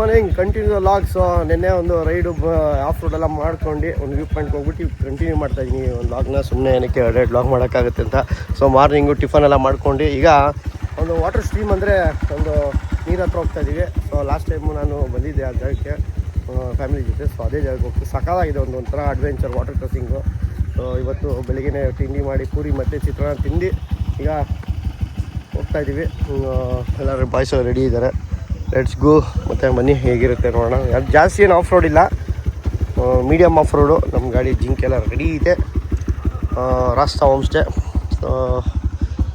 Morning continue logs ನಿನ್ನೆ ಒಂದು raid of road ಎಲ್ಲ ಮಾಡ್ಕೊಂಡು ಒಂದು ವ್ಯೂ ಪಾಯಿಂಟ್ಗೆ ಹೋಗ್ಬಿಟ್ಟು ಕಂಟಿನ್ಯೂ ಮಾಡ್ತಾ ಇದ್ದೀನಿ ಒಂದು ಲಾಗ್ನ ಸುಮ್ಮನೆ ಏನಕ್ಕೆ ಎರಡು ಲಾಗ್ ಮಾಡೋಕ್ಕಾಗುತ್ತೆ ಅಂತ. ಸೊ ಮಾರ್ನಿಂಗು ಟಿಫನ್ ಎಲ್ಲ ಮಾಡ್ಕೊಂಡು ಈಗ ಒಂದು ವಾಟರ್ ಸ್ಟ್ರೀಮ್ ಅಂದರೆ ಒಂದು ನೀರು ಹತ್ರ ಹೋಗ್ತಾ ಇದ್ದೀವಿ. ಸೊ ಲಾಸ್ಟ್ ಟೈಮು ನಾನು ಬಂದಿದ್ದೆ ಆ ಜಾಗಕ್ಕೆ ಫ್ಯಾಮಿಲಿ ಜೊತೆ. ಸೊ ಅದೇ ಜಾಗಕ್ಕೆ ಹೋಗ್ತೀವಿ ಸಕಾಲಾಗಿದೆ ಒಂದು ಒಂಥರ ಅಡ್ವೆಂಚರ್ ವಾಟರ್ ಕ್ರಾಸಿಂಗು ಸೊ ಇವತ್ತು ಬೆಳಿಗ್ಗೆ ತಿಂಡಿ ಮಾಡಿ ಪೂರಿ ಮತ್ತು ಚಿತ್ರಾನ್ನ ತಿಂದು ಈಗ ಹೋಗ್ತಾ ಇದ್ದೀವಿ. ಎಲ್ಲರೂ ಬಾಯ್ಸ್ ರೆಡಿ ಇದ್ದಾರೆ. ಲೆಟ್ಸ್ ಗೋ ಮತ್ತು ಮನೆ ಹೇಗಿರುತ್ತೆ ನೋಡೋಣ. ಯಾರು ಜಾಸ್ತಿ ಏನು ಆಫ್ ರೋಡ್ ಇಲ್ಲ. ಮೀಡಿಯಮ್ ಆಫ್ ರೋಡು ನಮ್ಮ ಗಾಡಿ ಜಿಂಕ್ ಎಲ್ಲ ರೆಡಿ ಇದೆ. ರಾಸ್ತಾ ಹೋಮ್ ಸ್ಟೇ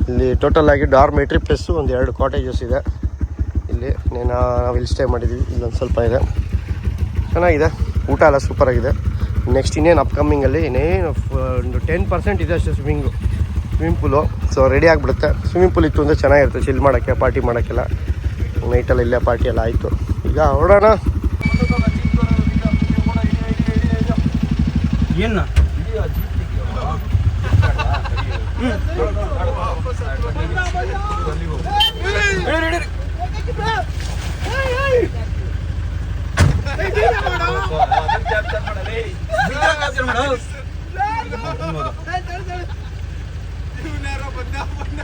ಇಲ್ಲಿ ಟೋಟಲ್ ಆಗಿ ಡಾರ್ಮೆಟ್ರಿ ಪ್ಲಸ್ಸು ಒಂದು ಎರಡು ಕಾಟೇಜಸ್ ಇದೆ. ಇಲ್ಲಿ ನಾನು ನಾವು ಇಲ್ಲಿ ಸ್ಟೇ ಮಾಡಿದ್ದೀವಿ ಇಲ್ಲೊಂದು ಸ್ವಲ್ಪ ಇದೆ. ಚೆನ್ನಾಗಿದೆ. ಊಟ ಎಲ್ಲ ಸೂಪರಾಗಿದೆ ನೆಕ್ಸ್ಟ್ ಇನ್ನೇನು ಅಪ್ಕಮಿಂಗಲ್ಲಿ ಇನ್ನೇನು ಒಂದು ಟೆನ್ ಪರ್ಸೆಂಟ್ ಇದೆ ಅಷ್ಟೇ swimming swimming pool so ready ಆಗಿಬಿಡುತ್ತೆ. ಸ್ವಿಮ್ಮಿಂಗ್ ಪೂಲ್ ಇತ್ತು ಅಂದರೆ ಚೆನ್ನಾಗಿರುತ್ತೆ. ಚಿಲ್ ಮಾಡೋಕ್ಕೆ ಪಾರ್ಟಿ ಮಾಡೋಕ್ಕೆಲ್ಲ. ನೈಟೆಲ್ಲ ಇಲ್ಲೇ ಪಾರ್ಟಿ ಎಲ್ಲ ಆಯಿತು. ಈಗ ಹೊರಡೋಣ. ಏನು?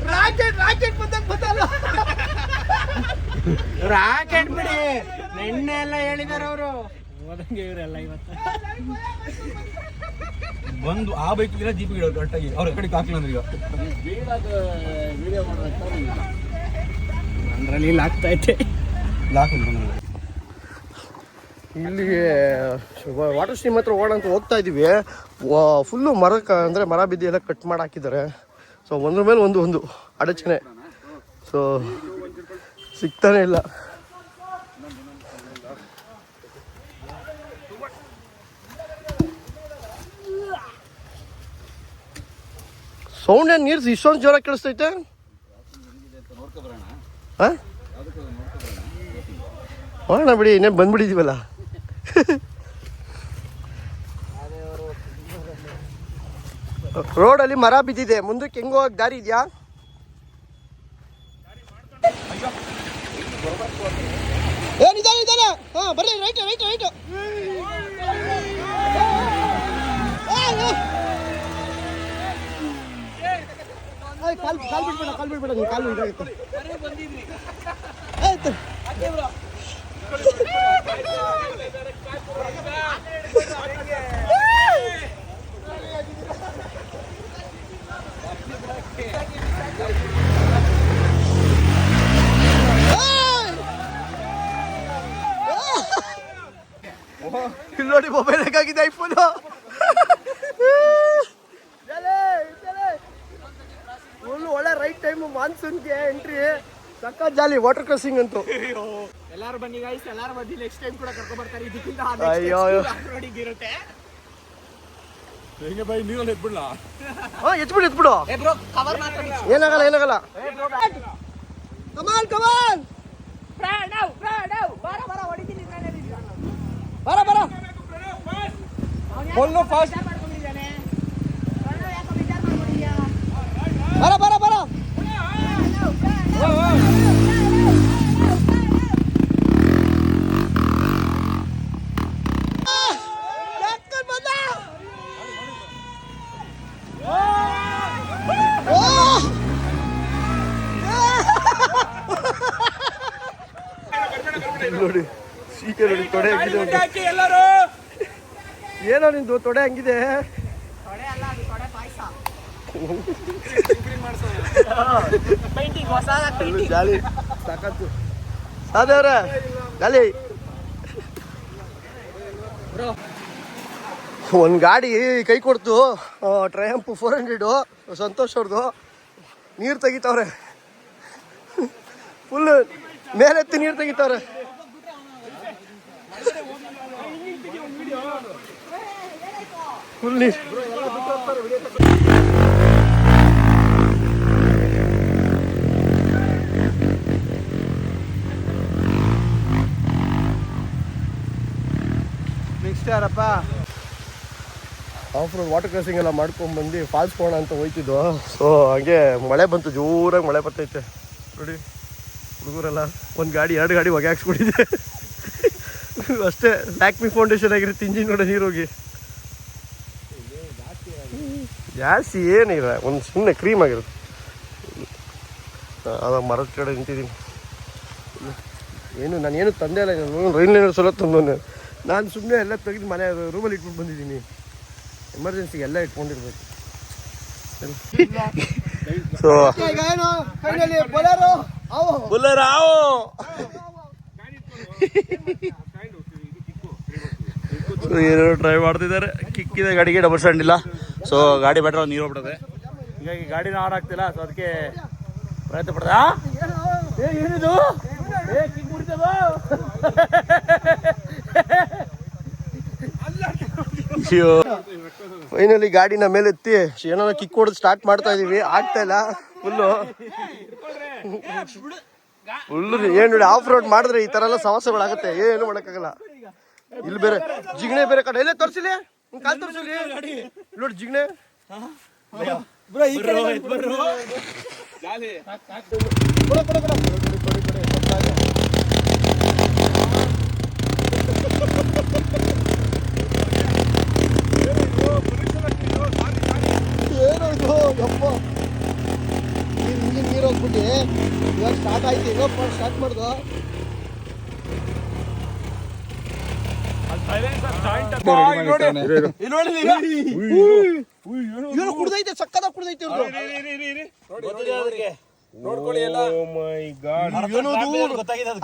ರಾಕೆಟ್ ಬಿಡಿ. ನಿನ್ನೆ ಎಲ್ಲ ಹೇಳಿದಾರ ಅವರು. ಓದಂಗೆ ಇವರೆಲ್ಲ ಇವತ್ತು. ಬಂದು ಆ ಬೈಕ್ ಇಲ್ಲ ಜೀಪ್ ಗಿಡ ಕರೆಕ್ಟಾಗಿ ಅವ್ರ ಕಡೆ ಹಾಕಿಲ್ಲ ಅಂದ್ರೆ ಈಗ. ಅಂದ್ರಲ್ಲಿ ಇಲ್ಲಿ ಆಗ್ತಾ ಐತೆ ಲಾಕ್ ಇಲ್ಲಿಗೆ ವಾಟರ್ ಸ್ಟ್ರೀಮ್ ಹತ್ರ ಓಡಂತ ಹೋಗ್ತಾ ಇದ್ದೀವಿ ಫುಲ್ಲು ಮರ ಅಂದರೆ ಮರ ಬಿದ್ದಿ ಎಲ್ಲ ಕಟ್ ಮಾಡಿ ಹಾಕಿದ್ದಾರೆ. ಸೊ ಒಂದ್ರ ಮೇಲೆ ಒಂದು ಒಂದು ಅಡಚಣೆ. ಸೊ ಸಿಗ್ತಾನೆ ಇಲ್ಲ. ಸೌಂಡ್ ಏನು ನೀರು ಇಷ್ಟೊಂದು ಜೋರ ಕೇಳಿಸ್ತೈತೆ? ಹೋಗೋಣ ಬಿಡಿ ಇನ್ನೇನು ಬಂದ್ಬಿಟ್ಟಿದ್ದೀವಲ್ಲ ರೋಡಲ್ಲಿ ಮರ ಬಿದ್ದಿದೆ. ಮುಂದಕ್ಕೆ ಹೆಂಗೋ ದಾರಿ ಇದೆಯಾ ಏನಿದ್ದಾನೆ ಇದ್ದಾನೆ ಹಾ ಬರ್ರಿ right right right call call ಬಿಡ್ಬೇಡ call ಬಿಡ್ಬೇಡ ನೀನು ಕಾಲು ಇದಾಗುತ್ತೆ ಆಯ್ತು ಇಲ್ಲಿ ನೋಡಿ ಮೊಬೈಲ್ ಬೇಕಾಗಿದೆ ಐಫೋನು ಫುಲ್ ಒಳ್ಳೆ ರೈಟ್ ಟೈಮು ಮಾನ್ಸೂನ್ಗೆ ಎಂಟ್ರಿ ಸಕ್ಕ ಜಾಲಿ ವಾಟರ್ ಕ್ರಾಸಿಂಗ್ ಅಂತೂ. ಎಲ್ಲಾರು ಬನ್ನಿ ಗೈಸ್ ಎಲ್ಲಾರು ಬನ್ನಿ. ನೆಕ್ಸ್ಟ್ ಟೈಮ್ ಕೂಡ ಕರ್ಕೊಂಡು ಬರ್ತಾರೆ ಇದಕ್ಕಿಂತ ಅಯ್ಯೋ, ಇರುತ್ತೆ. ಹೆಂಗೆ ಬೈ ನೀರಲ್ಲಿ ಎದ್ಬಿಡ್ಲಾ? ಹಾ ಎತ್ಬಿಡು ಎತ್ಬಿಡು. ಏ ಬ್ರೋ ಕವರ್ ಮಾತ್ರ ಏನಾಗಲ್ಲ ಏನಾಗಲ್ಲ. ಕಮಾಲ್ ಕಮಾಲ್ ಪ್ರಾಣವ್ ಪ್ರಾಣವ್ ಬರ ಬರ ಹೊಡಿತೀನಿ. ನಾನೇ ಬರ ಬರ ಫುಲ್ಲು ಫಾಸ್ಟ್ ಮಾಡ್ಕೊಂಡಿದ್ದಾನೆ ಪ್ರಾಣವ್ ಯಾಕೋ ವಿಚಾರ ಮಾಡ್ಕೊಂಡಿದ್ಯಾ ಬರ ಬರ ಬರ ನೋಡಿ ಸೀಕೆ ನೋಡಿ ತೊಡೆ ಹಂಗಿದೆ. ಎಲ್ಲರೂ ಏನೋ ನಿಂದು ತೊಡೆ ಹಂಗಿದೆ ಜಾಲಿ. ಸಾಕತ್ತು. ಸಾದೇವ್ರೆ ಜಾಲಿ. ಒಂದು ಗಾಡಿ ಕೈ ಕೊಡ್ತು. ಟ್ರಯಂಪ್ ಫೋರ್ ಹಂಡ್ರೆಡು ಸಂತೋಷ್ ಅವ್ರದ್ದು ನೀರು ತೆಗಿತಾವ್ರೆ. ಫುಲ್ ಮೇಲೆತ್ತಿ ನೀರು ತೆಗಿತಾವ್ರೆ. ನೆಕ್ಸ್ಟ್ ಯಾರಪ್ಪ ಆಫ್ ರೋಡ್ ವಾಟರ್ ಕ್ರಾಸಿಂಗ್ ಎಲ್ಲ ಮಾಡ್ಕೊಂಡು ಬಂದು ಫಾಲ್ಸ್ ಕೋಣ ಅಂತ ಹೋಯ್ತಿದ್ವು. ಸೊ ಹಾಗೆ ಮಳೆ ಬಂತು, ಜೋರಾಗಿ ಮಳೆ ಬರ್ತೈತೆ. ನೋಡಿ, ಹುಡುಗರೆಲ್ಲ ಒಂದು ಗಾಡಿ, ಎರಡು ಗಾಡಿ ಹೊಗೆ ಹಾಕ್ಸ್ಬಿಟ್ಟಿದೆ. ಅಷ್ಟೇ ಲ್ಯಾಕ್ಮಿ ಫೌಂಡೇಶನ್ ಆಗಿರುತ್ತೆ ಇಂಜಿನ್ ನೋಡಿ ನೀರು ಹೋಗಿ ಜಾಸ್ತಿ ಏನಿಲ್ಲ ಒಂದು ಸುಮ್ಮನೆ ಕ್ರೀಮ್ ಆಗಿರುತ್ತೆ. ಅದ ಮರದ ಕಡೆ ನಿಂತಿದ್ದೀನಿ. ಏನು ನಾನು ಏನು ತಂದೆ ಅಲ್ಲ ನಾನು ಲೈನರ್ ಸಲ ತಂದು ನಾನು. ಸುಮ್ಮನೆ ಎಲ್ಲ ತೆಗೆದು ಮನೆ ರೂಮಲ್ಲಿ ಇಟ್ಬಿಟ್ಟು ಬಂದಿದ್ದೀನಿ. ಎಮರ್ಜೆನ್ಸಿಗೆ ಎಲ್ಲ ಇಟ್ಕೊಂಡಿರ್ಬೇಕು. ಸೊ ಏನೋ ಟ್ರೈ ಮಾಡ್ತಿದ್ದಾರೆ. ಕಿಕ್ಕಿದೆ ಗಾಡಿಗೆ ಡಬಲ್ ಸ್ಟ್ಯಾಂಡ್ ಇಲ್ಲ. ಸೊ ಗಾಡಿ ಬೆಟ್ರ ನೀರು ಹೋಗ್ಬಿಡದೆ ಹೀಗಾಗಿ ಗಾಡಿನ ಆನ್ ಆಗ್ತಿಲ್ಲ ಸೊ ಅದಕ್ಕೆ ಪ್ರಯತ್ನ ಪಡ್ದ. ಏನಿದು? ಏ, ಕಿಕ್ ಬಿಡ್ತದ? ಅಯ್ಯೋ. ಫೈನಲಿ ಗಾಡಿನ ಮೇಲೆ ಎತ್ತಿ ಏನೋ ಕಿಕ್ ಹೊಡೆದು ಸ್ಟಾರ್ಟ್ ಮಾಡ್ತಾ ಇದೀವಿ. ಆಗ್ತಾ ಇಲ್ಲ. ಫುಲ್ಲು ಫುಲ್ಲು ಏನು ನೋಡಿ ಆಫ್ ರೋಡ್ ಮಾಡಿದ್ರೆ ಈ ತರ ಎಲ್ಲ ಸಮಸ್ಯೆಗಳಾಗುತ್ತೆ. ಏನು ಮಾಡೋಕ್ಕಾಗಲ್ಲ. ಇಲ್ಲಿ ಬೇರೆ ಜಿಗಣೆ ಬೇರೆ ಕಡೆ. ಎಲ್ಲೇ ತೋರಿಸಿಲಿ? ಕಾಲ್ ತೋರಿಸಿಲಿ? ನೋಡಿ ಜಿಗಣೆ. ಏನು ಇದು ಯಪ್ಪ. ನೀರು ಇಂಜಿನ್ ನೀರು ಹೋಗ್ಬಿಟ್ಟು ಇವಾಗ ಸ್ಟಾರ್ಟ್ ಆಯ್ತು. ಇವಾಗ ಸ್ಟಾರ್ಟ್ ಮಾಡ್ದು. ಏನು ಕುಡ್ದೈತೆ ಸಕ್ಕದ ಕುಡ್ದೈತೆ ಇವ್ರು.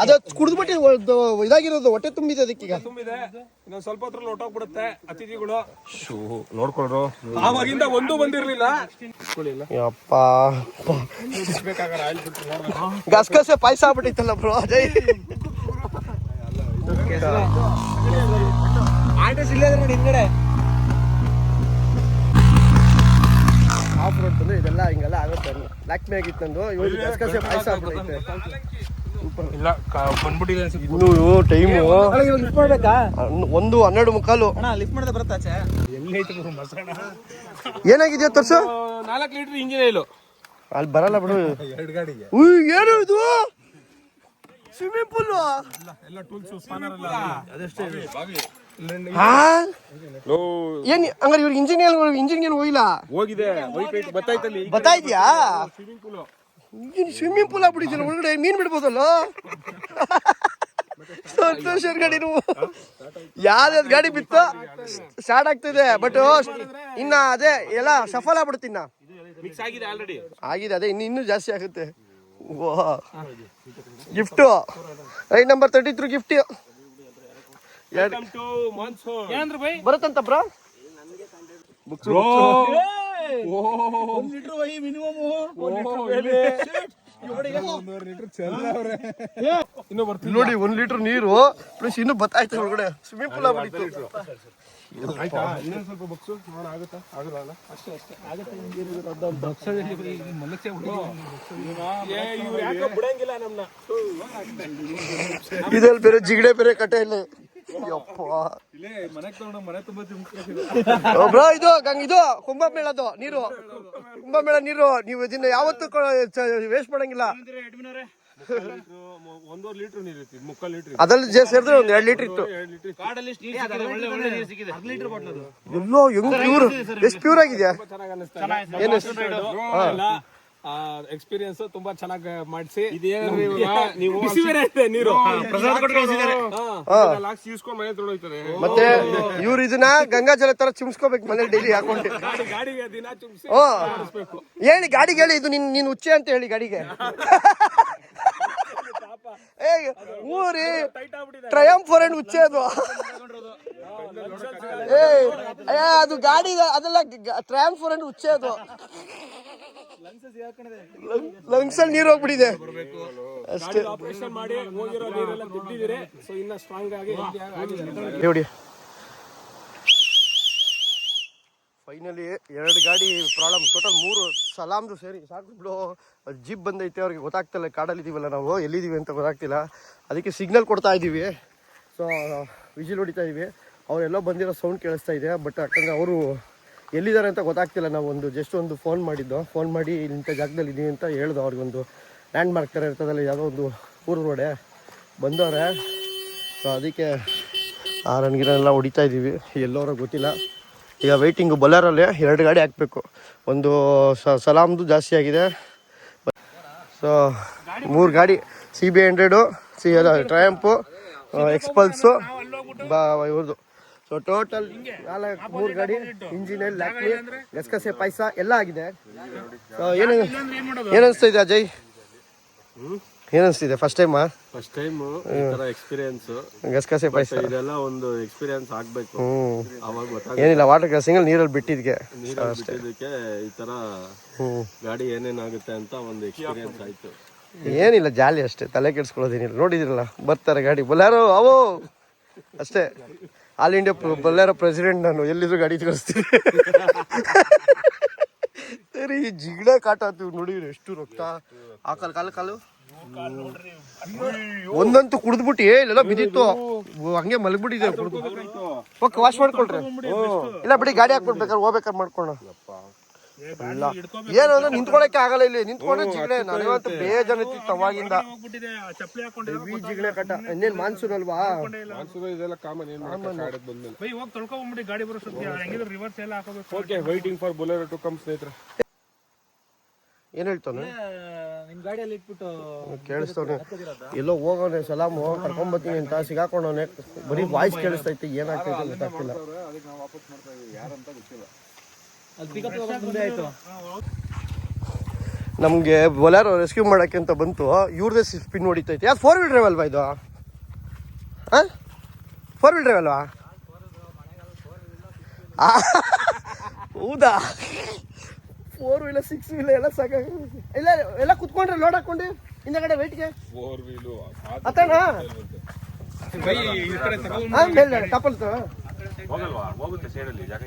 ಅದ ಕುಡ್ದ್ಬಿಟ್ಟು ಇದಾಗಿರೋದು ಹೊಟ್ಟೆ ತುಂಬಿದೆ ಅದಕ್ಕೀಗ ತುಂಬಿದೆ. ಇನ್ನೊಂದ್ ಸ್ವಲ್ಪ ಹೊತ್ತರಲ್ಲಿ ಹೊಟ್ಟೋಗ್ಬಿಡುತ್ತೆ ಅತಿಥಿಗಳು. ನೋಡ್ಕೊಳ್ರು. ಆವಾಗಿಂದ ಒಂದು ಬಂದಿರ್ಲಿಲ್ಲ. ಯಪ್ಪ. ಗಸಗಸೆ ಪಾಯಸ ಆಗ್ಬಿಟ್ಟಿತ್ತಲ್ಲ ಬ್ರೋ ಅಜಯ್ ಆಫ್ ರೋಡ್ ಬಂದು ಇದೆಲ್ಲ ಹಿಂಗೆಲ್ಲ ಆಗುತ್ತೆ ಲ್ಯಾಕ್ಮಿ ಆಗಿತ್ತು ನಂದು. ಇವಾಗ ಗಸಗಸೆ ಪಾಯಸ ಆಗ್ಬಿಟ್ಟೈತೆ ಇಲ್ಲ ಬಂದ್ಬಿಟ್ಟಿದೆ ಅನ್ಸುತ್ತೆ. ಇನ್ನು ಟೈಮು ಒಂದು ಹನ್ನೆರಡು ಮುಕ್ಕಾಲು. ಲಿಫ್ಟ್ ಮಾಡಿದ್ರೆ ಬರುತ್ತಾಚೆ ಏನಾಗಿದೆಯಾ ತರ್ಸು? ನಾಲ್ಕು ಲೀಟರ್ ಇಂಜಿನ್ ಇಲ್ಲ. ಅಲ್ಲಿ ಬರಲ್ಲ ಬಿಡು. ಎರಡು ಗಾಡಿಗೆ. ಉಯ್ ಏನು ಇದು? ಸ್ವಿಮ್ಮಿಂಗ್ ಪೂಲ್ ಎಲ್ಲ ಟೂಲ್ಸ್ ಸ್ಪಾನರ್ ಎಲ್ಲ ಅದಷ್ಟೇ ಏನ್ ಹಂಗಾರೆ ಇವ್ರಿಗೆ ಇಂಜಿನಿಯರ್ ಇಂಜಿನಿಯರ್ ಹೋಗಿಲ್ಲ ಹೋಗಿದೆ. ಬತ್ತಾಯ್ತಲ್ಲಿ? ಬತ್ತಾ ಇದೆಯಾ ಸ್ವಿಮ್ಮಿಂಗ್ ಪೂಲ್ ಸ್ವಿಮ್ಮಿಂಗ್ ಪೂಲ್ ಆಗ್ಬಿಟ್ಟಿದ್ಯಲ್ಲ ಒಳಗಡೆ ಮೀನ್ ಬಿಡ್ಬೋದಲ್ಲ? ಸಂತೋಷ್ ಗಾಡಿ ಯಾವ್ದು ಯಾವ್ದಾದ್ ಗಾಡಿ ಬಿತ್ತು? ಸ್ಟಾರ್ಟ್ ಆಗ್ತಿದೆ ಬಟ್ ಇನ್ನ ಅದೇ ಎಲ್ಲ ಸಫಲ ಆಲ್ರೆಡಿ ಆಗಿದೆ ಅದೇ ಇನ್ನು ಇನ್ನೂ ಜಾಸ್ತಿ ಆಗುತ್ತೆ. Gift right number thirty three gift welcome to monsoon ಏನಂದ್ರೆ ಬೈ? ಬರುತ್ತಂತ ಬ್ರೋ ಇನ್ನು ಬರ್ತೀನಿ ನೋಡಿ ಒಂದ್ ಲೀಟರ್ ನೀರು ಪ್ಲಸ್ ಇನ್ನು ಬತ್ತಾಯ್ತು ಒಳಗಡೆ ಸ್ವಿಮ್ಮಿಂಗ್ ಪೂಲ್ ಆಗ್ಬಿಟ್ಟಿತ್ತು. ಆಯ್ತಾ ಇನ್ನೊಂದ್ ಸ್ವಲ್ಪ ಬಕ್ಸು. ಆಗುತ್ತಾ? ಆಗಲ್ಲ ಅಷ್ಟೇ ಅಷ್ಟೇ. ಇವ್ರು ಯಾಕೋ ಬಿಡಂಗಿಲ್ಲ ನಮ್ನ. ಇದ್ರಲ್ಲಿ ಬೇರೆ ಜಿಗಡೆ ಬೇರೆ ಕಟ್ಟೆ ಇಲ್ಲ. ಇಲ್ಲೇ ಮನೆಗೆ ತಗೊಂಡು ಮನೆ ತುಂಬಾ ಬ್ರೋ ಇದು ಗಂಗ್ ಇದು ಕುಂಭಮೇಳದು ನೀರು. ಕುಂಭಮೇಳ ನೀರು. ನೀವು ಇದನ್ನ ಯಾವತ್ತೂ ವೇಸ್ಟ್ ಮಾಡಂಗಿಲ್ಲ. ಒಂದೂವರೆ ಲೀಟರ್ ನೀರು ಇತ್ತು ಮುಕ್ಕಾಲು ಲೀಟರ್ ಅದ್ರಲ್ಲಿ ಜೆ ಸೇರಿದ್ರೆ ಒಂದ್ ಎರಡ್ ಲೀಟರ್ ಇತ್ತು. ಎರಡು ಲೀಟರ್ ಕಾಡಲ್ಲಿ ನೀರು ಸಿಕ್ಕಿದೆ? ಒಳ್ಳೆ ಒಳ್ಳೆ ನೀರು ಸಿಕ್ಕಿದೆ. ಅರ್ಧ ಲೀಟರ್ ಬಾಟ್ಲ್ ಅದು ಎಲ್ಲೋ ಹೆಂಗ್ ಪ್ಯೂರ್ ಎಷ್ಟು ಪ್ಯೂರ್ ಆಗಿದ್ಯಾ ಚೆನ್ನಾಗಿ ಅನಿಸ್ತಾ ಎಕ್ಸ್ಪೀರಿಯನ್ಸ್ ತುಂಬಾ ಚೆನ್ನಾಗಿ ಮಾಡಿಸಿ. ನೀವು ಬಿಸಿ ಬೇರೆ ಐತೆ ನೀರು. ಪ್ರಸಾದ ಕೊಟ್ಟು ಕಳಿಸಿದ್ದಾರೆ ಲಾಕ್ಸ್ ಇಸ್ಕೊಂಡ್ ಮನೆ ತೊಗೊಂಡೋಗ್ತಾರೆ ಮತ್ತೆ ಇವ್ರು ಇದನ್ನ ಗಂಗಾ ಜಲ ತರ ಚಿಮ್ಸ್ಕೋಬೇಕು ಮನೆ ಡೈಲಿ ಹಾಕೊಂಡು. ಗಾಡಿ ಗಾಡಿಗೆ ದಿನ ಚಿಮ್ಸಿ. ಓ. ಹೇಳಿ ಗಾಡಿಗೆ ಹೇಳಿ ಇದು ನಿನ್ ನೀನ್ ಉಚ್ಚೆ ಅಂತ ಹೇಳಿ ಗಾಡಿಗೆ. ಏ ಊರಿ ಟ್ರಯಂ ಫೋರ್ ಅಂಡ್ ಉಚ್ಚೆ ಅದು. ಏ ಅಯ್ಯ, ಅದು ಗಾಡಿ ಅದೆಲ್ಲ ಟ್ರಯಂ ಫೋರ್ ಅಂಡ್ ಉಚ್ಚೆ ಅದು. ಲಂಗ್ಸ್ ಅಲ್ಲಿ ನೀರು ಹೋಗ್ಬಿಟ್ಟಿದೆ. ಅಷ್ಟೇ. ಆಪರೇಷನ್ ಮಾಡಿ ಹೋಗಿರೋ ನೀರೆಲ್ಲ ಸೊ ಇನ್ನ ಸ್ಟ್ರಾಂಗ್ ಆಗಿ. ನೋಡಿ ಫೈನಲಿ ಎರಡು ಗಾಡಿ ಪ್ರಾಬ್ಲಮ್ ಟೋಟಲ್ ಮೂರು ಸಲಾಮ್ದು ಸೇರಿ. ಸಾಕು ಬಿಡು. ಜೀಪ್ ಬಂದೈತೆ ಅವ್ರಿಗೆ ಗೊತ್ತಾಗ್ತಿಲ್ಲ ಕಾಡಲ್ಲಿ ಇದೀವಲ್ಲ ನಾವು. ಎಲ್ಲಿದ್ದೀವಿ ಅಂತ ಗೊತ್ತಾಗ್ತಿಲ್ಲ. ಅದಕ್ಕೆ ಸಿಗ್ನಲ್ ಕೊಡ್ತಾ ಇದ್ದೀವಿ. ಸೊ ವಿಜಿಲ್ ಹೊಡಿತಾ ಇದ್ದೀವಿ. ಅವರೆಲ್ಲೋ ಬಂದಿರೋ ಸೌಂಡ್ ಕೇಳಿಸ್ತಾ ಇದೆ. ಬಟ್ ಯಾಕಂದ್ರೆ ಅವರು ಎಲ್ಲಿದ್ದಾರೆ ಅಂತ ಗೊತ್ತಾಗ್ತಿಲ್ಲ. ನಾವು ಒಂದು ಜಸ್ಟ್ ಒಂದು ಫೋನ್ ಮಾಡಿದ್ದು. ಫೋನ್ ಮಾಡಿ ಇಂಥ ಜಾಗದಲ್ಲಿ ಇದ್ದೀವಿ ಅಂತ ಹೇಳ್ದು ಅವ್ರಿಗೊಂದು ಲ್ಯಾಂಡ್ ಮಾರ್ಕ್ ಥರ ಇರ್ತದಲ್ಲ, ಯಾವುದೋ ಒಂದು ಊರು ರೋಡೆ ಬಂದವ್ರೆ. ಸೊ ಅದಕ್ಕೆ ಆ ರನ್ಗಿರನ್ನೆಲ್ಲ ಎಲ್ಲ ಹೊಡಿತಾ ಇದ್ದೀವಿ ಎಲ್ಲೋರ ಗೊತ್ತಿಲ್ಲ. ಈಗ ವೆಯ್ಟಿಂಗು ಬೊಲರಲ್ಲಿ ಎರಡು ಗಾಡಿ ಹಾಕಬೇಕು. ಒಂದು ಸಲಾಮ್ದು ಜಾಸ್ತಿ ಆಗಿದೆ. ಸೊ ಮೂರು ಗಾಡಿ C B hundred C Triumph Xpulse ಬಾ ಇವ್ರದ್ದು ಸೊ ಟೋಟಲ್ ನಾಲ್ಕು ಮೂರು ಗಾಡಿ ಇಂಜಿನಲ್ಲಿ ಲ್ಯಾಕ್ಮಿ ಗಸಗಸೆ ಪಾಯಸ ಎಲ್ಲ ಆಗಿದೆ. ಸೊ ಏನು ಏನನ್ಸ್ತಾ ಇದೆ ಅಜಯ್ ಏನನ್ಸ್ತಿದೆ ಫಸ್ಟ್ ಟೈಮಾ ಫಸ್ಟ್ ಟೈಮ್ ಈ ತರ ಎಕ್ಸ್ಪೀರಿಯನ್ಸ್ ಗಸಗಸೆ ಪಾಯಸ. ಇದೆಲ್ಲ ಒಂದು ಎಕ್ಸ್ಪೀರಿಯನ್ಸ್ ಆಗಬೇಕು. ಅವಾಗ ಗೊತ್ತಾಗ ಏನಿಲ್ಲ ವಾಟರ್ ಗ್ಲಾಸಿಂಗಲ್ಲಿ ನೀರಲ್ಲಿ ಬಿಟ್ಟಿದ್ಗೆ ಅಷ್ಟೇ. ಬಿಟ್ಟಿದ್ದಕ್ಕೆ ಈ ತರ ಗಾಡಿ ಏನೇನಾಗುತ್ತೆ ಅಂತ ಒಂದು ಎಕ್ಸ್ಪೀರಿಯನ್ಸ್ ಆಯ್ತು. ಏನಿಲ್ಲ ಜಾಲಿ ಅಷ್ಟೇ. ತಲೆ ಕೆಡ್ಸ್ಕೊಳ್ಳೋದೇನಿಲ್ಲ. ನೋಡಿದಿರಲ್ಲ ಬರ್ತಾರೆ ಗಾಡಿ. ಬೊಲಾರೋ ಅವೋ! ಅಷ್ಟೇ. ಆಲ್ ಇಂಡಿಯಾ ಬಲ್ಲಾರ ಪ್ರೆಸಿಡೆಂಟ್ ನಾನು ಎಲ್ಲಿದ್ರು ಗಾಡಿ ಕಳಿಸ್ತೀನಿ ಸರಿ ಈ ಜಿಗಡೆ ಕಾಟ ನೋಡಿ ಎಷ್ಟು ರೊಕ್ಕ ಆ ಕಾಲು ಕಾಲು ಕಾಲು. ಒಂದಂತೂ ಕುಡಿದ್ಬಿಟ್ಟು ಇಲ್ಲೆಲ್ಲ ಬಿದ್ದಿತ್ತು. ಹಂಗೆ ಮಲಗ್ಬಿಟ್ಟಿದೆ. ಕುಡ್ದು ಓಕೆ ವಾಶ್ ಮಾಡ್ಕೊಳ್ರಿ. ಇಲ್ಲ ಬಿಡಿ ಗಾಡಿ ಹಾಕ್ಬಿಡ್ಬೇಕಾದ್ರೆ ಹೋಗ್ಬೇಕಾದ್ರೆ ಮಾಡ್ಕೊಳ್ಳೋಣ. ಇಲ್ಲ. ಏನು ಅಂದ್ರೆ ನಿಂತ್ಕೊಳಕ್ಕೆ ಆಗಲ್ಲ ಇಲ್ಲಿ. ನಿಂತ್ಕೊಂಡ್ರೆ ಜಿಗಳೆ. ನನಗಂತೂ ಬೇಜಾನ್ ಇತ್ತಿತ್ತು ಅವಾಗಿಂದ ಹೆವಿ ಜಿಗಣೆ ಕಟ್ಟ. ಇನ್ನೇನ್ ಮಾನ್ಸೂನ್ ಅಲ್ವಾ? ಮಾನ್ಸೂನ್ ಇದೆಲ್ಲ ಕಾಮನ್ ಏನ್ ಮಾಡಕ್ಕೆ ಬಂದ್ಮೇಲೆ. ಬೈ ಹೋಗಿ ತೊಳ್ಕೊಂಬಿಡಿ ಗಾಡಿ ಬರೋ ಸದ್ಯ ಹೆಂಗಿದ್ರು ರಿವರ್ಸ್ ಎಲ್ಲ ಹಾಕೋಬೇಕು. Okay waiting for Bolero to come ಸ್ನೇಹಿತರೆ. ಏನ್ ಹೇಳ್ತಾನೆ? ನಿಮ್ ಗಾಡಿಯಲ್ಲಿ ಇಟ್ಬಿಟ್ಟು ಕೇಳಿಸ್ತವ್ನೆ. ಎಲ್ಲೋ ಹೋಗೋನೆ ಸಲಾಮು ಕರ್ಕೊಂಬತ್ತೀನಿ ಅಂತ. ಸಿಗಾಕೊಂಡವನೆ. ಬರೀ ವಾಯ್ಸ್ ಕೇಳಿಸ್ತೈತಿ. ಏನಾಗ್ತೈತೆ ಗೊತ್ತಾಗ್ತಿಲ್ಲ. ಅದು ಪಿಕಪ್ ಯಾರಂತ ಆಯ್ತು ನಮಗೆ ಬೊಲಾರೋ ರೆಸ್ಕ್ಯೂ ಮಾಡಕ್ಕೆ ಅಂತ ಬಂತು. ಇವ್ರದೇ ಸ್ಪಿನ್ ಹೊಡಿತೈತೆ. ಯಾವ್ದು ಫೋರ್ ವೀಲ್ ಡ್ರೈವ್ ಅಲ್ವಾ ಇದು? ಹಾಂ? ಫೋರ್ ವೀಲ್ ಡ್ರೈವ್ ಅಲ್ವಾ? ಆ, ಹೌದಾ? ಫೋರ್ ವೀಲ ಸಿಕ್ಸ್ ವೀಲ್ ಎಲ್ಲ ಸಾಕ ಇಲ್ಲ ಎಲ್ಲ ಕುತ್ಕೊಂಡ್ರೆ ಲೋಡ್ ಹಾಕೊಂಡು ಹಿಂದಗಡೆ ವೆಯ್ಟ್ಗೆ ಫೋರ್ ವೀಲು ಕಪಲ್ ಹೋಗಲ್ವಾ? ಹೋಗುತ್ತೆ ಸೈಡಲ್ಲಿ ಜಾಗ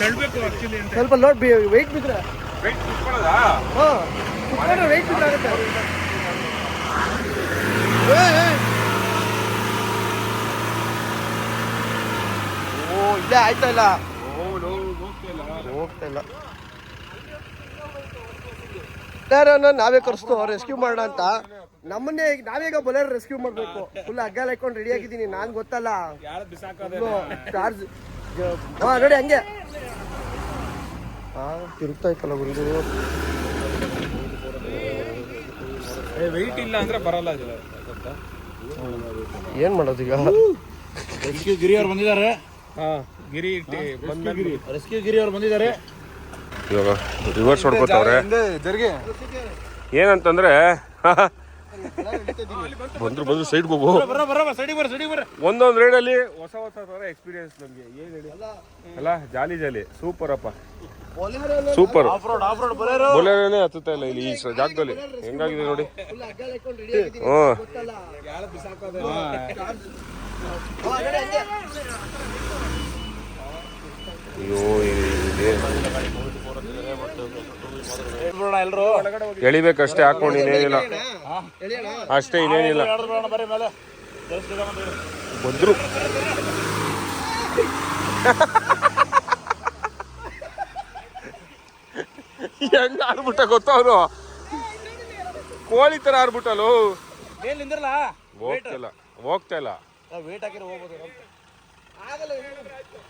ತಳ್ಬೇಕು ಆಕ್ಚುಲಿ ಅಂತ. ಸ್ವಲ್ಪ ಲೋಡ್ ವೆಯ್ಟ್ ಬಿದ್ರೆ. ವೆಯ್ಟ್ ಕುತ್ಕೊಳ್ಳೋದಾ ಹಾಂ ಕುತ್ಕೊಂಡ್ರೆ ವೆಯ್ಟ್ ಬಿದ್ರೆ ಆಗುತ್ತೆ. ಏಯ್, ಏಯ್. ಓ ಇಲ್ಲೇ ಆಯ್ತಾ ಇಲ್ಲ? ಹೋಗ್ತಾ ಇಲ್ಲ. ಯಾರನ್ನ ನಾವೇ ಕರೆಸ್ತು ರೆಸ್ಕ್ಯೂ ಮಾಡೋಣ ಅಂತ. ನಮ್ಮನ್ನೇ ಈಗ ನಾವೀಗ ಬೊಲೆರ್ ರೆಸ್ಕ್ಯೂ ಮಾಡಬೇಕು. ಫುಲ್ ಹಗ್ಗ ಲೈಕೊಂಡು ರೆಡಿ ಆಗಿದ್ದೀನಿ. ನಾನು ಗೊತ್ತಲ್ಲ. ಯಾರು ಬಿಸಾಕೋದೆ ಚಾರ್ಜ್ ಹಾಂ ನೋಡಿ ಹಂಗೆ. ಹಾಂ ತಿರುಗ್ತಾ ಇತ್ತಲ್ಲ ಒಂದು ವೆಯ್ಟ್ ಇಲ್ಲ ಅಂದ್ರೆ ಬರಲ್ಲ ಇದು ಗೊತ್ತಾ? ಏನು ಮಾಡೋದು ಈಗ? ರೆಸ್ಕ್ಯೂ ಗಿರಿ ಅವ್ರು ಬಂದಿದ್ದಾರೆ. ಹಾ ಗಿರಿ ರೆಸ್ಕ್ಯೂ ಗಿರಿ. ಅವ್ರು ಬಂದಿದ್ದಾರೆ. ಇವಾಗ ರಿವರ್ಸ್ ಹೊಡ್ಕೋತಾವ್ರೆ. ಏನಂತಂದ್ರೆ ಬಂದ್ರು ಬಂದ್ರು ಸೈಡ್ ಹೋಗು. ಅಲ್ಲಿ ಒಂದೊಂದು ರೈಡಲ್ಲಿ ಹೊಸ ಹೊಸ ತರ ಎಕ್ಸ್ಪೀರಿಯನ್ಸ್ ನಮಗೆ. ಏನು ಹೇಳಿ? ಅಲ್ಲ. ಜಾಲಿ ಜಾಲಿ. ಸೂಪರ್ ಅಪ್ಪ. ಸೂಪರ್ ಹತ್ತುತ್ತಾ ಇಲ್ಲ ಇಲ್ಲಿ ಈ ಸ- ಜಾಗದಲ್ಲಿ? ಹೆಂಗಾಗಿದೆ ನೋಡಿ. ಹ್ಞೂ ಅಯ್ಯೋ ಎಲ್ಲರೂ ಎಳಿಬೇಕಷ್ಟೇ ಹಾಕೊಂಡು ಇನ್ನೇನಿಲ್ಲ. ಅಷ್ಟೇ ಇನ್ನೇನಿಲ್ಲ. ಬಂದ್ರಿ. ಹೆಂಗ ಆಡ್ಬಿಟ್ಟ ಗೊತ್ತವನು ಕೋಳಿ ತರ ಆಡ್ಬಿಟ್ಟಲು ಹೋಗ್ತಿಲ್ಲ. ಹೋಗ್ತಾ ಇಲ್ಲ ಹೋಗ್ತಾ ಇಲ್ಲ ವೇಟ್ ಹಾಕಿರ ಹೋಗ್ಬೋದು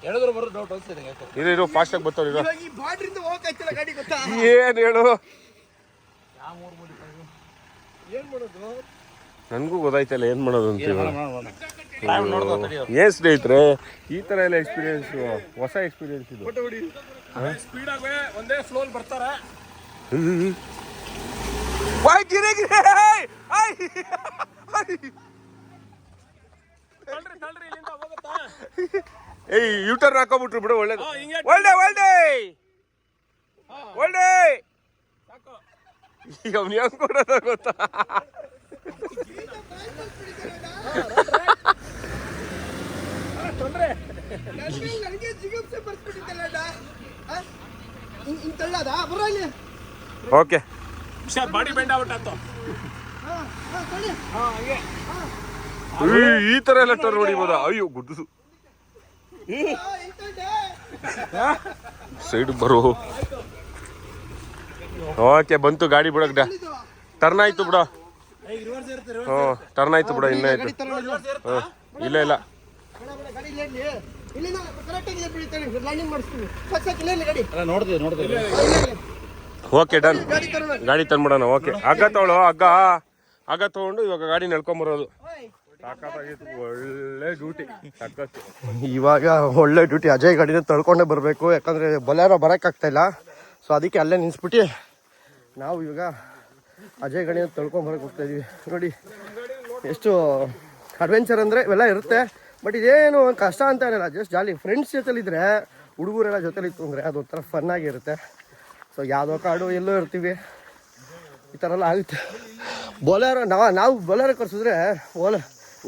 ಹೇಳಿದ್ರು. ಬರೋ ಡೌಟ್ ಅನ್ಸ್ತಿದೆ ಯಾಕೋ. ಇರು ಇರು ಫಾಸ್ಟ್ ಆಗಿ ಬರ್ತಾವ ಇವಾಗ ಈ ಬಾರ್ಡ್ರಿಂದ ಹೋಗಕ್ಕಾಯ್ತಿಲ್ಲ ಗಾಡಿ ಗೊತ್ತಾ? ಏನ್ ಹೇಳು? ಏನ್ ಮಾಡೋದು? ನನ್ಗೂ ಗೊತ್ತಾಯ್ತಲ್ಲ ಏನ್ ಮಾಡೋದು ಅಂತ ಏನ್ ಸ್ನೇಹಿತರೆ ಈ ತರ ಎಲ್ಲ ಎಕ್ಸ್ಪೀರಿಯನ್ಸ್ ಹೊಸ ಎಕ್ಸ್ಪೀರಿಯನ್ಸ್ ಇದು. ಸ್ಪೀಡ್ ಆಗಿ ಒಂದೇ ಫ್ಲೋಲ್ ಬರ್ತಾರೆ. ತಳ್ರಿ ತಳ್ರಿ ಇಲ್ಲಿಂದ ಏಯ್ ಯೂಟರ್ ಹಾಕೋಬಿಟ್ರು ಬಿಡು ಒಳ್ಳೇದು. ಒಳ್ಳೆ ಒಳ್ಳೆ! ಒಳ್ಳೆ! ಈಗ ಅವ್ನು ಹೆಂಗ್ ಕೊಡೋದ ಗೊತ್ತಾ? ನನಗೆ ಜಿಗುಪ್ಸೆ ಬರ್ಸ್ಬಿಟ್ಟಿದ್ದಲ್ಲ ಅಣ್ಣ. ಆ? ಹಿಂಗ್ ಹಿಂಗ್ ತಳ್ಳಾದ ಬರೋ ಇಲ್ಲಿ ಓಕೆ. ಹುಷಾರ್ ಬಾಡಿ ಬೆಂಡ್ ಆಗ್ಬಿಟ್ಟಾತು ಹಾ, ಹಾ, ತಳ್ಳಿ. ಈ ತರ ಎಲ್ಲ ಟರ್ನ್ ಹೊಡಿಬೋದಾ? ಅಯ್ಯೋ ಗುಡ್ಡು ಆ, ಹಿಂಗ್ ಸೈಡ್ ಬರು. ಓಕೆ ಬಂತು ಗಾಡಿ ಬಿಡಕ್ ಟರ್ನ್ ಆಯ್ತು ಬಿಡ. ಹ್ಞೂ ಟರ್ನ್ ಆಯ್ತು ಬಿಡ ಇನ್ನೇ ಆಯ್ತು. ಹ್ಞೂ ಇಲ್ಲ ಇಲ್ಲ. Okay done. ಗಾಡಿ ತಂದ್ಬಿಡೋಣ ಓಕೆ. ಹಗ್ಗ ತಗೊಳ್ಳೋ ಹಗ್ಗ ಹಗ್ಗ ತಗೊಂಡು ಇವಾಗ ಗಾಡಿ ನಡ್ಕೊಂಬರೋದು ಒಳ್ಳೆ ಡ್ಯೂಟಿ ಇವಾಗ ಒಳ್ಳೆ ಡ್ಯೂಟಿ, ಅಜಯ್ ಗಾಡಿನ ತಳ್ಕೊಂಡೇ ಬರಬೇಕು. ಯಾಕಂದರೆ ಬೊಲೆರೋ ಬರೋಕ್ಕಾಗ್ತಾ ಇಲ್ಲ. ಸೊ ಅದಕ್ಕೆ ಅಲ್ಲೇ ನಿಲ್ಲಿಸ್ಬಿಟ್ಟು ನಾವು ಇವಾಗ ಅಜಯ್ ಗಾಡಿನ ತಳ್ಕೊಂಡು ಬರೋಕೆ ಹೋಗ್ತಾ ಇದೀವಿ. ನೋಡಿ, ಎಷ್ಟು ಅಡ್ವೆಂಚರ್ ಅಂದರೆ ಇವೆಲ್ಲ ಇರುತ್ತೆ. ಬಟ್ ಇದೇನು ಕಷ್ಟ ಅಂತ ಏನಿಲ್ಲ. ಜಸ್ಟ್ ಜಾಲಿ ಫ್ರೆಂಡ್ಸ್ ಜೊತೆಲಿದ್ರೆ ಹುಡುಗರೆಲ್ಲ ಜೊತೆಲಿತ್ತು ಅಂದರೆ ಅದೊಂಥರ ಫನ್ ಆಗಿರುತ್ತೆ ಸೊ ಯಾವುದೋ ಕಾಡು, ಎಲ್ಲೋ ಇರ್ತೀವಿ. ಈ ಥರ ಎಲ್ಲ ಆಗುತ್ತೆ. ಬೊಲೆರೋ, ನಾವು ನಾವು ಬೊಲೆರೋ ಕರ್ಸಿದ್ರೆ ಓಲೆ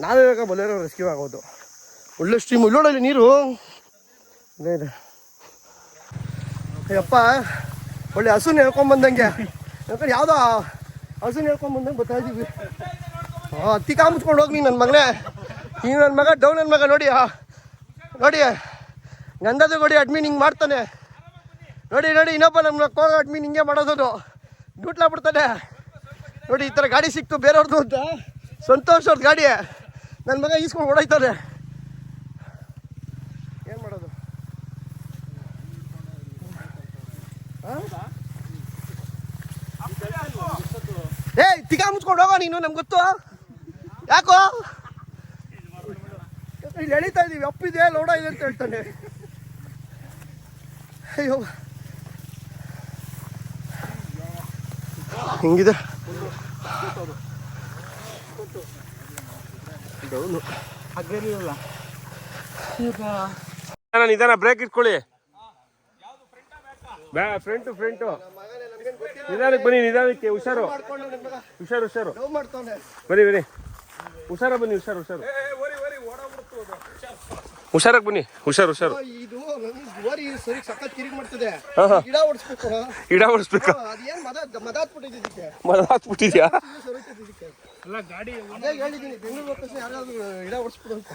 ನಾವೇ ಬೊಲೆರೋ ರೆಸ್ಕ್ಯೂ ಆಗೋದು. ಒಳ್ಳೆ ಸ್ಟ್ರೀಮ್ ಇಲ್ಲೋಡಲ್ಲಿ ನೀರು. ಇದೇ ಅಯ್ಯಪ್ಪ, ಒಳ್ಳೆ ಹಸುನ ಹೇಳ್ಕೊಂಬಂದಂಗೆ ಯಾಕಂದ್ರೆ ಯಾವುದೋ ಹಸುನ ಹೇಳ್ಕೊಂಬಂದಂಗೆ ಬರ್ತಾ ಇದೀವಿ. ಹಾಂ ಅತ್ತಿ ಕಾಮಿಸ್ಕೊಂಡು ಹೋಗಿ ನೀನು ನನ್ನ ಮಗನೇ. ನೀನು ನನ್ನ ಮಗ, ಡೌನ್ ನನ್ನ ಮಗ ನೋಡಿ ನೋಡಿ ಗಂಧದ ಗೋಡಿ ಅಡ್ಮಿನ್ ಹಿಂಗೆ ಮಾಡ್ತಾನೆ. ನೋಡಿ ನೋಡಿ, ಇನ್ನೊಬ್ಬ ನಮ್ಮ ಕೋಗ ಅಡ್ಮಿನ್ ಹಿಂಗೆ ಮಾಡೋದು ಡ್ಯೂಟ್ಲಾ ಬಿಡ್ತಾನೆ. ನೋಡಿ, ಈ ಥರ ಗಾಡಿ ಸಿಕ್ತು ಬೇರೆಯವ್ರದ್ದು ಅಂತ. ಸಂತೋಷ್ ಅವ್ರದ್ದು ಗಾಡಿ ನನ್ನ ಮಗ ಈಸ್ಕೊಂಡು ಓಡಾಯ್ತಾನೆ. ಏನು ಮಾಡೋದು? ಏ ತಿಗಾ ಮುಚ್ಕೊಂಡು ಹೋಗೋ ನೀನು, ನಮ್ಗೆ ಗೊತ್ತು? ಯಾಕೋ? ಇಲ್ಲಿ ಎಳಿತಾ ಇದೀವಿ, ಅಪ್ಪಿದೆ, ಲೋಡ ಇದೆ ಅಂತ ಹೇಳ್ತಾನೆ. ಅಯ್ಯೋ. ಹಿಂಗಿದೆ. ನಿಧಾನ ನಿಧಾನ ಬ್ರೇಕ್ ಇಟ್ಕೊಳ್ಳಿ. ಬ್ಯಾ ಫ್ರಂಟು ಫ್ರಂಟು ನಿಧಾನಕ್ಕೆ ಬನ್ನಿ ನಿಧಾನಕ್ಕೆ. ಹುಷಾರು. ಹುಷಾರು ಹುಷಾರು. ಬನ್ನಿ ಬನ್ನಿ. ಹುಷಾರ ಬನ್ನಿ ಹುಷಾರು ಹುಷಾರು. ಹುಷಾರಾಗಿ ಬನ್ನಿ. ಹುಷಾರು ಹುಷಾರು. ಇದು ಗೋರಿ ಸರಿ ತಿರುಗಿ ಮಾಡ್ತದೆ. ಗಿಡ ಓಡಿಸ್ಬೇಕು. ಗಿಡ ಓಡಿಸ್ಬೇಕಾ? ಮದ ಅದೇ ಹೇಳಿದ್ದೀನಿ ಬೆಂಗಳೂರು ಯಾರಾದ್ರೂ ಓಡಿಸ್ಬಿಡು ಅಂತ.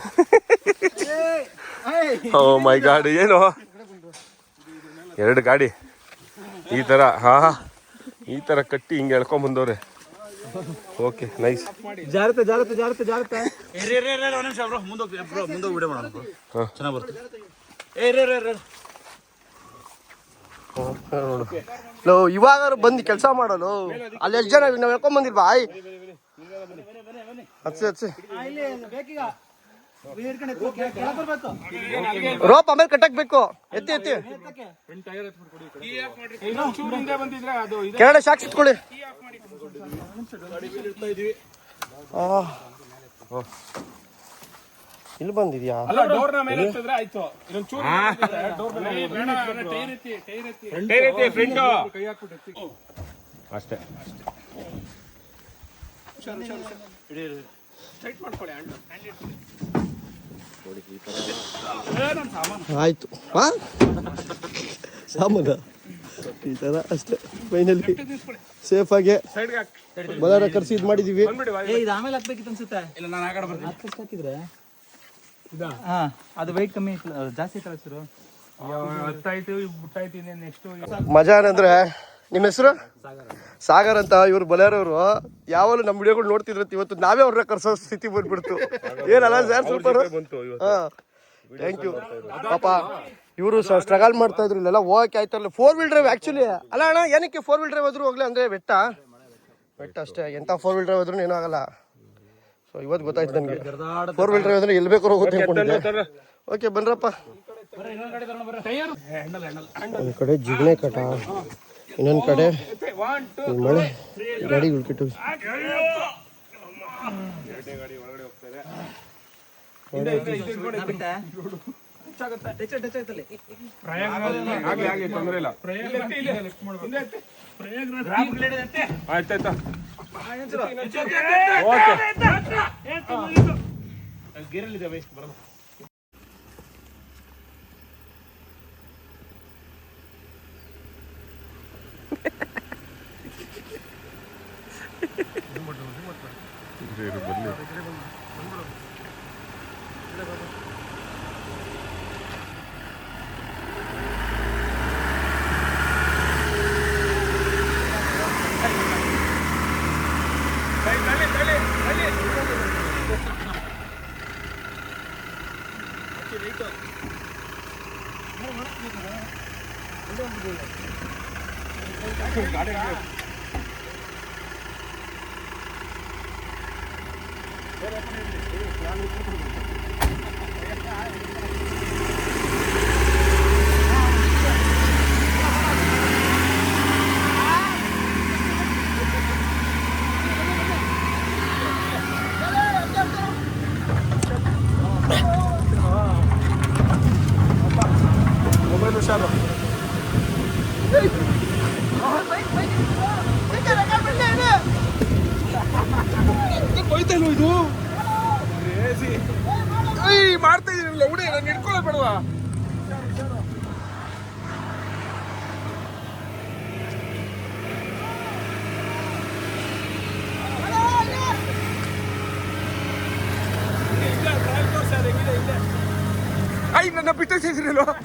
ಓ ಮೈ ಗಾಡ್ ಏನು? ಎರಡು ಗಾಡಿ. ಈ ಥರ ಹಾ ಈ ಥರ ಕಟ್ಟಿ ಹಿಂಗೆ ಎಳ್ಕೊಂಡ್ ಬಂದವ್ರೆ. Okay nice. ಜಾರತೆ ಜಾರತೆ ಜಾರತ್ತೆ ಜಾರತ್ತೆ ಏರಿ ಏರಿ ಏರಿ ಒಂದು ನಿಮಿಷ ಬ್ರೋ ಮುಂದೋಗಿ ಬ್ರೋ ಮುಂದೋಗಿ ವಿಡಿಯೋ ಮಾಡೋಣ ಬ್ರೋ ಹಾ. ಚೆನ್ನಾಗಿ ಬರ್ತದೆ ಏರಿ ಏರಿ ಏರಿ ಲೋ ಇವಾಗ ಬಂದು ಕೆಲಸ ಮಾಡಲು? ಅಲ್ಲಿ ಎಷ್ಟು ಜನ ನಾವು ಹೇಳ್ಕೊಂಡ್ ಬಂದಿಲ್ವಾ? ಆಯ್ ಹಚ್ಚಿ ರೋಪ್ ಆಮೇಲೆ ಕಟ್ಟಕ್ಬೇಕು ಎತ್ತಿ ಎತ್ತಿ. ಕೆಳಗಡೆ ಶಾಕ್ಸ್ ಇಟ್ಕೊಳ್ಳಿ ಆ. ಇಲ್ಲಿ ಬಂದಿದ್ಯಾ? ಅಲ್ಲ ಆಯ್ತು. ಹಾ ಸಾಮಾನ? ಈ ತರ ಅಷ್ಟೇ ಫೈನಲಿ ಸೇಫ್ ಆಗಿ ಸೈಡ್ಗೆ ಹಾಕಿ. ಬಲಾರ ಕರ್ಸಿ ಇದು ಮಾಡಿದೀವಿ. ಏ ಇದು ಆಮೇಲೆ ಹಾಕ್ಬೇಕಿತ್ತು ಅನ್ಸುತ್ತೆ ಇಲ್ಲ ನಾನು ಆ ಕಡೆ ಬರ್ತೀನಿ. ಹತ್ತು ಹಾಕಿದ್ರೆ? ಹಾ ಅದು weight ಕಮ್ಮಿ ಜಾಸ್ತಿ ಕಳಿಸಿರು ಹತ್ತಾಯ್ತು ಬಿಟ್ಟಾಯ್ತು ಇನ್ನೇನು ನೆಕ್ಸ್ಟ್ ಮಜಾ ಏನಂದ್ರೆ ನಿಮ್ಮ ಹೆಸರು? ಸಾಗರ್ ಅಂತ ಇವ್ರು ಬಲಾರವರು ಯಾವಾಗಲೂ ನಮ್ಮ ವಿಡಿಯೋಗಳು ನೋಡ್ತಿದ್ರು ಇವತ್ತು ನಾವೇ ಅವ್ರನ್ನ ಕರ್ಸೋ ಸ್ಥಿತಿ ಬಂದ್ಬಿಡ್ತು. ಏನಲ್ಲ ಸರ್ ಸೂಪರ್ ಬಂತು ಇವತ್ತು. ಥ್ಯಾಂಕ್ ಯು ಪಾಪ ಇವರು ಸ್ಟ್ರಗಲ್ ಮಾಡ್ತಾ ಇದ್ರು ಇಲ್ಲೆಲ್ಲ ಹೋಗಕ್ಕೆ ಆಯ್ತಲ್ಲ ಫೋರ್ ವೀಲ್ ಡ್ರೈವ್ ಆಕ್ಚುಲಿ ಅಲ್ಲ ಅಣ್ಣ ಏನಕ್ಕೆ ಫೋರ್ ವೀಲ್ ಡ್ರೈವ್ ಆದ್ರೂ ಹೋಗ್ಲಿ ಅಂದ್ರೆ ಬೆಟ್ಟ? ಬೆಟ್ಟ ಅಷ್ಟೇ. ಎಂಥ ಫೋರ್ ವೀಲ್ ಡ್ರೈವ್ ಆದ್ರೂ ಏನೂ ಆಗಲ್ಲ. ಸೊ ಇವತ್ತು ಗೊತ್ತಾಯ್ತು ನನಗೆ. ಫೋರ್ ವೀಲ್ ಡ್ರೈವ್ ಅಂದ್ರೆ ಎಲ್ಲಿ ಬೇಕಾದ್ರೂ ಹೋಗುತ್ತೆ ಓಕೆ ಬನ್ರಪ್ಪ ಈ ಕಡೆ ಜಿಗಣೆ ಕಟ. ಇನ್ನೊಂದು ಕಡೆ ಮಳೆ ಗಾಡಿ ಉಳ್ಕಿಟ್ಟು ಆಗ್ಲಿ ಆಗ್ಲಿ ತೊಂದ್ರೆ ಇಲ್ಲ ಆಯ್ತಾಯ್ತಾ ಐ ನನ್ನ ಬಿಟ್ಟು ಸೇರಿರಲ್ವ